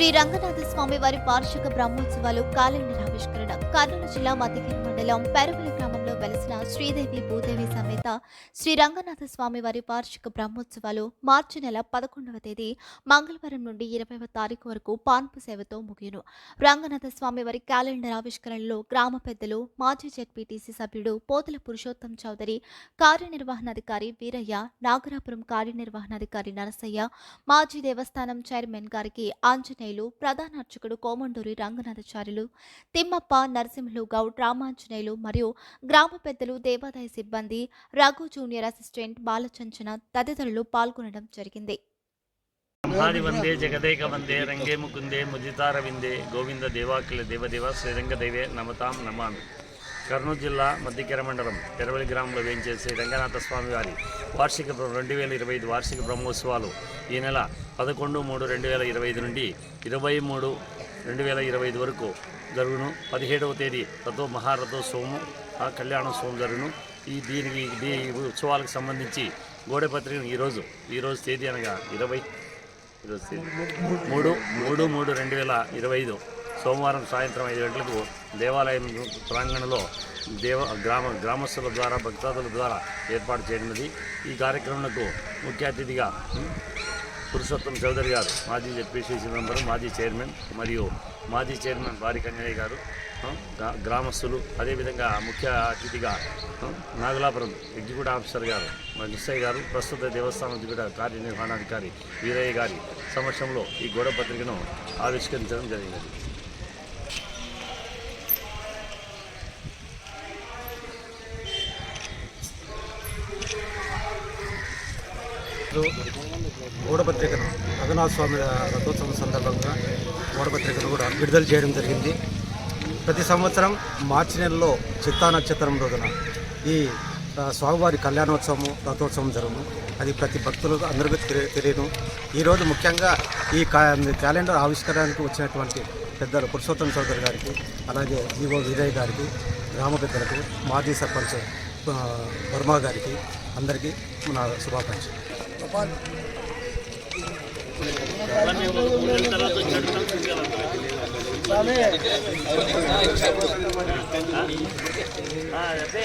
శ్రీ రంగనాథ స్వామి వారి వార్షిక బ్రహ్మోత్సవాలు క్యాలెండర్ ఆవిష్కరణ కర్నూలు జిల్లా మధ్యగిరి మండలం పెరవల గ్రామం వెలిసిన శ్రీదేవి భూదేవి సమేత శ్రీ రంగనాథ స్వామి వారి వార్షిక బ్రహ్మోత్సవాలు మార్చి నెల పదకొండవ తేదీ మంగళవారం నుండి ఇరవైవ తారీఖు వరకు పాన్పు సేవతో ముగియను. రంగనాథ స్వామి వారి క్యాలెండర్ ఆవిష్కరణలో గ్రామ పెద్దలు మాజీ జెడ్పీటీసీ సభ్యుడు పోతుల పురుషోత్తం చౌదరి కార్యనిర్వహణాధికారి వీరయ్య నాగరాపురం కార్యనిర్వహణాధికారి నరసయ్య మాజీ దేవస్థానం చైర్మన్ గారికి ఆంజనేయులు ప్రధాన అర్చకుడు కోమండూరి రంగనాథాచార్యులు తిమ్మప్ప నరసింహులు గౌడ్ రామాంజనేయులు మరియు గ్రామ పెద్దలు దేవాదాయ సిబ్బంది రఘు జూనియర్ అసిస్టెంట్ బాలచంచన తదితరులు పాల్గొనడం జరిగింది. బ్రహ్మాది వందే జగదేక వందే రంగే ముకుందే ముదితార విందే గోవింద దేవాకిల దేవదేవ శ్రీరంగ దైవే నమతాం నమామి. కర్నూలు జిల్లా మధ్యకెర మండలం పెరవలి గ్రామంలో వేయించేసే రంగనాథ స్వామి వారి వార్షిక రెండు వేల ఇరవై ఐదు వార్షిక బ్రహ్మోత్సవాలు ఈ నెల పదకొండు మూడు రెండు వేల ఇరవై ఐదు నుండి ఇరవై మూడు రెండు వేల ఇరవై ఐదు వరకు జరుగును. పదిహేడవ తేదీ రథో మహారథోత్సవము కళ్యాణోత్సవం జరుగును. ఈ దీనికి ఈ ఉత్సవాలకు సంబంధించి గోడపత్రికను ఈరోజు ఈరోజు తేదీ అనగా ఇరవై ఈరోజు తేదీ? మూడు మూడు మూడు రెండు వేల ఇరవై ఐదు. సోమవారం సాయంత్రం ఐదు గంటలకు దేవాలయం ప్రాంగణంలో దేవ గ్రామ గ్రామస్తుల ద్వారా భక్తాదుల ద్వారా ఏర్పాటు చేయనున్నది. ఈ కార్యక్రమంలో ముఖ్య అతిథిగా పురుషోత్తం చౌదరి గారు మాజీ జెడ్పీసీసీ మెంబరు మాజీ చైర్మన్ మరియు మాజీ చైర్మన్ బారి కన్యయ్య గారు గ్రా- గ్రామస్తులు అదేవిధంగా ముఖ్య అతిథిగా నాగలాపురం ఎగ్జిక్యూటివ్ ఆఫీసర్ గారు నర్సయ్య గారు ప్రస్తుత దేవస్థానం ఎగ్జిక్యూటివ్ కార్యనిర్వహణాధికారి వీరయ్య గారి సమక్షంలో ఈ గోడ పత్రికను ఆవిష్కరించడం జరిగింది. జరిగినది గూడపత్రికను రఘునాథ స్వామి రథోత్సవం సందర్భంగా గూడపత్రికను కూడా విడుదల చేయడం జరిగింది. ప్రతి సంవత్సరం మార్చి నెలలో చిత్తా నక్షత్రం రోజున ఈ స్వామివారి కళ్యాణోత్సవం రథోత్సవం జరుగును. అది ప్రతి భక్తులు అందరికీ తెలియ తెలియను. ఈరోజు ముఖ్యంగా ఈ క్యాలెండర్ ఆవిష్కరణకు వచ్చినటువంటి పెద్దలు పురుషోత్తమ చౌదరి గారికి అలాగే జీవో వీరయ్య గారికి గ్రామ పెద్దలకు మాజీ సర్పంచ్ వర్మ గారికి అందరికీ నా శుభాకాంక్షలు. ఆ, అదే